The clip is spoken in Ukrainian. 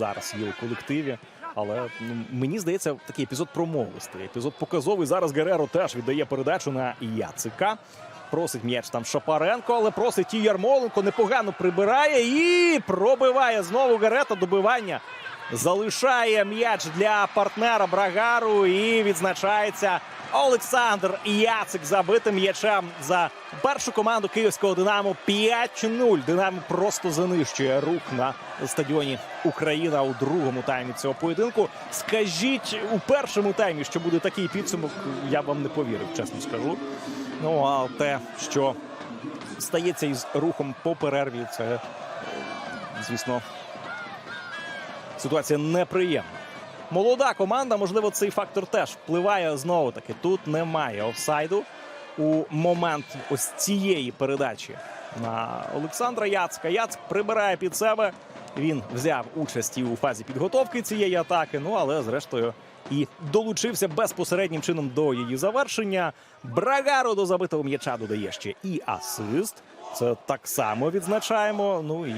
зараз є у колективі. Але ну, мені здається, такий епізод промовистий. Епізод показовий. Зараз Гереро теж віддає передачу на Яцика. Просить м'яч там Шапаренко, але просить і Ярмоленко. Непогано прибирає і пробиває знову Герета. Добивання залишає м'яч для партнера Брагару. І відзначається Олександр Яцик забитим м'ячем за першу команду київського Динамо 5-0. Динамо просто занищує рух на стадіоні Україна у другому таймі цього поєдинку. Скажіть у першому таймі, що буде такий підсумок, я вам не повірив, чесно скажу. Ну а те, що стається із рухом по перерві, це е, звісно ситуація неприємна. Молода команда, можливо, цей фактор теж впливає знову таки. Тут немає офсайду у момент ось цієї передачі на Олександра Яцка. Яцк прибирає під себе. Він взяв участь і у фазі підготовки цієї атаки. Ну але зрештою і долучився безпосереднім чином до її завершення. Брагаро до забитого м'яча додає ще і асист. Це так само відзначаємо. Ну і